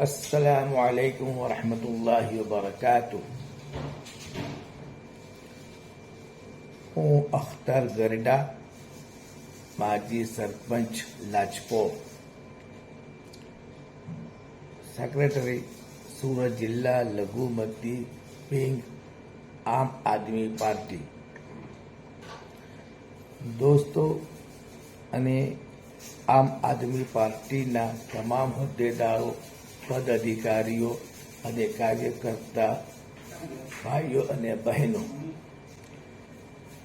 السلام عليكم ورحمة الله وبركاته હું અખ્તર ગરડા માજી સરપંચ લાજપો સેક્રેટરી સુરત જિલ્લા લઘુમતી વિંગ આમ આદમી પાર્ટી દોસ્તો અને આમ આદમી પાર્ટીના તમામ હોદ્દેદારો પદ અધિકારીઓ અને કાર્યકર્તા ભાઈઓ અને બહેનો.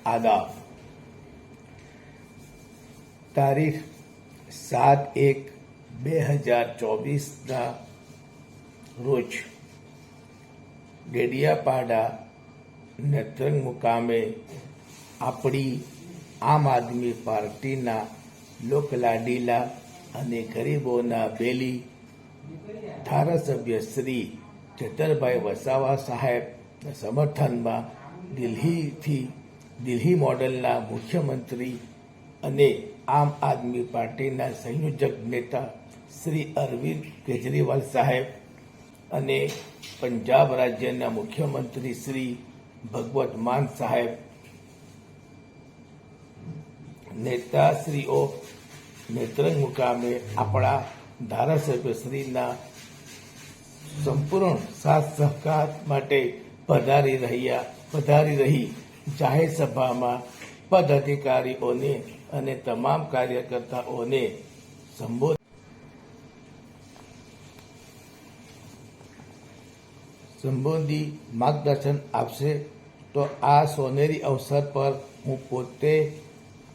આદાબ. તારીખ સાત એક બે હજાર ચોવીસના રોજ ડેડિયાપાડા નેત્રંગ મુકામે આપણી આમ આદમી પાર્ટીના લોકલાડીલા અને ગરીબોના બેલી ધારાસભ્ય શ્રી જતરભાઈ વસાવા સાહેબ સમર્થનમાં દિલ્હીથી દિલ્હી મોડલના મુખ્યમંત્રી અને આમ આદમી પાર્ટીના સંયોજક નેતા શ્રી અરવિંદ કેજરીવાલ સાહેબ અને પંજાબ રાજ્યના મુખ્યમંત્રી શ્રી ભગવત માન સાહેબ નેતાશ્રીઓ નેત્રંગ મુકામે આપણા ધારાસભ્યશ્રીના સંપૂર્ણ સાથ સહકાર માટે પધારી રહ્યા, પધારી રહી જાહેર સભામાં પદ અધિકારીઓને અને તમામ કાર્યકર્તાઓને સંબોધ સંબોધી માર્ગદર્શન આપશે. તો આ સોનેરી અવસર પર હું પોતે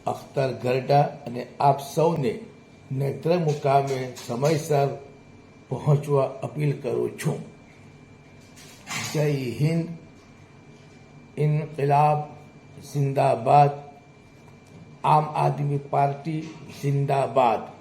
અખ્તર ગરડા અને આપ સૌને નેત્ર મુકામે સમયસર પહોંચવા અપીલ કરું છું. જય હિન્દ. ઇન્કિલાબ જિંદાબાદ. આમ આદમી પાર્ટી જિંદાબાદ.